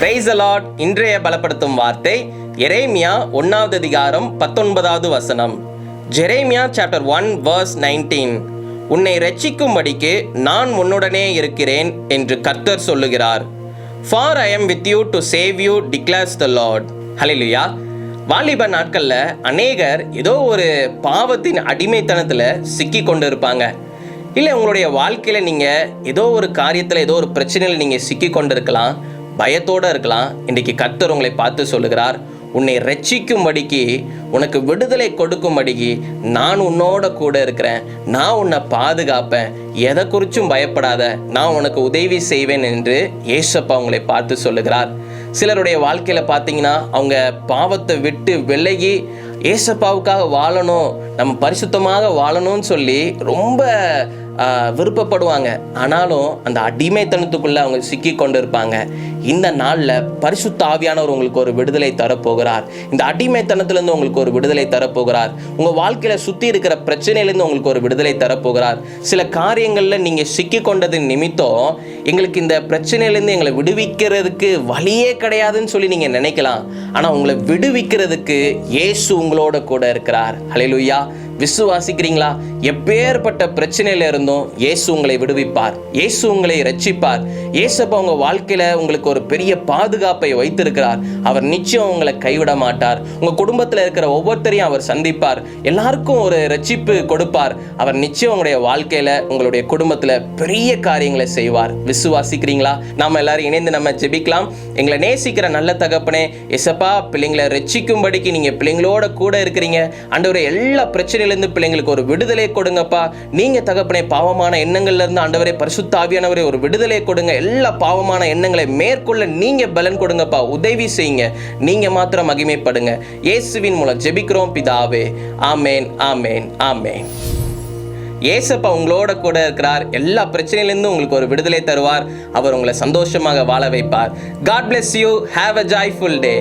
Price allot இன்றைய பலப்படுத்தும் வார்த்தை எரேமியா ஒன்னாவது அதிகாரம் பத்தொன்பதாவது வசனம். Jeremiah chapter one verse nineteen உன்னை ரட்சிக்கும்படிக்கு நான் உன்னுடனே இருக்கிறேன் என்று கர்த்தர் சொல்லுகிறார். For I am with you to save you declares the Lord hallelujah வாலிப நாட்களில் அநேகர் ஏதோ ஒரு பாவத்தின் அடிமைத்தனத்தில் சிக்கி கொண்டு இருப்பாங்க இல்லை உங்களுடைய வாழ்க்கையில் நீங்கள் ஏதோ ஒரு காரியத்தில் ஏதோ ஒரு பிரச்சனையில் நீங்கள் சிக்கி கொண்டு இருக்கலாம் பயத்தோடு இருக்கலாம். இன்றைக்கி கர்த்தர் உங்களை பார்த்து சொல்லுகிறார் உன்னை ரட்சிக்கும்படிக்கு உனக்கு விடுதலை கொடுக்கும்படிக்கு நான் உன்னோட கூட இருக்கிறேன். நான் உன்னை பாதுகாப்பேன். எதை குறிச்சும் பயப்படாத. நான் உனக்கு உதவி செய்வேன் என்று ஏசப்பா உங்களை பார்த்து சொல்லுகிறார். சிலருடைய வாழ்க்கையில் பார்த்தீங்கன்னா அவங்க பாவத்தை விட்டு விலகி ஏசப்பாவுக்காக வாழணும் நம்ம பரிசுத்தமாக வாழணும்னு சொல்லி ரொம்ப விருப்பப்படுவாங்க. ஆனாலும் அந்த அடிமைத்தனத்துக்குள்ளே அவங்க சிக்கி கொண்டு இருப்பாங்க இந்த நாளில் பரிசுத்த ஆவியானவர் உங்களுக்கு ஒரு விடுதலை தரப்போகிறார். இந்த அடிமைத்தனத்துலேருந்து உங்களுக்கு ஒரு விடுதலை தரப்போகிறார். உங்கள் வாழ்க்கையில் சுற்றி இருக்கிற பிரச்சனையிலேருந்து உங்களுக்கு ஒரு விடுதலை தரப்போகிறார். சில காரியங்களில் நீங்கள் சிக்கி கொண்டது நிமித்தம் எங்களுக்கு இந்த பிரச்சனையிலேருந்து எங்களை விடுவிக்கிறதுக்கு வழியே கிடையாதுன்னு சொல்லி நீங்கள் நினைக்கலாம். ஆனால் உங்களை விடுவிக்கிறதுக்கு இயேசு உங்களோட கூட இருக்கிறார். அலையிலுயா விசுவாசிக்கிறீங்களா? எப்பேற்பட்ட பிரச்சனையில இருந்தும் இயேசு உங்களை விடுவிப்பார். இயேசு உங்களை ரட்சிப்பார் இயேசப்பா உங்க வாழ்க்கையில உங்களுக்கு ஒரு பெரிய பாதுகாப்பை வைத்திருக்கிறார். அவர் நிச்சயம் உங்களை கைவிட மாட்டார். உங்க குடும்பத்தில் இருக்கிற ஒவ்வொருத்தரையும் அவர் சந்திப்பார். எல்லாருக்கும் ஒரு ரட்சிப்பு கொடுப்பார். அவர் நிச்சயம் உங்களுடைய வாழ்க்கையில உங்களுடைய குடும்பத்துல பெரிய காரியங்களை செய்வார். விசுவாசிக்கிறீங்களா? நாம எல்லாரும் இணைந்து நம்ம ஜெபிக்கலாம். எங்களை நேசிக்கிற நல்ல தகப்பனே எசப்பா பிள்ளைங்களை ரட்சிக்கும்படிக்கு நீங்க பிள்ளைங்களோட கூட இருக்கிறீங்க. அண்டவரை எல்லா பிரச்சனையிலேருந்து பிள்ளைங்களுக்கு ஒரு விடுதலை கொடுங்கப்பா. நீங்க தகப்பனே பாவமான எண்ணங்கள்ல இருந்து ஆண்டவரே பரிசுத்த ஆவியானவரே ஒரு விடுதலை கொடுங்க. எல்லா பாவமான எண்ணங்களை மேற்கொள்ள நீங்க பலன் கொடுங்கப்பா. உதவி செய்யுங்க. நீங்க மாத்திரம் மகிமைப்படுங்க. இயேசுவின் மூலம் ஜெபிக்கிறோம் பிதாவே. ஆமேன் ஆமேன் ஆமேன். ஏசப்பா உங்களோட கூட இருக்கிறார். எல்லா பிரச்சனையிலிருந்தும் உங்களுக்கு ஒரு விடுதலை தருவார். அவர் உங்களை சந்தோஷமாக வாழ வைப்பார். God bless you have a joyful day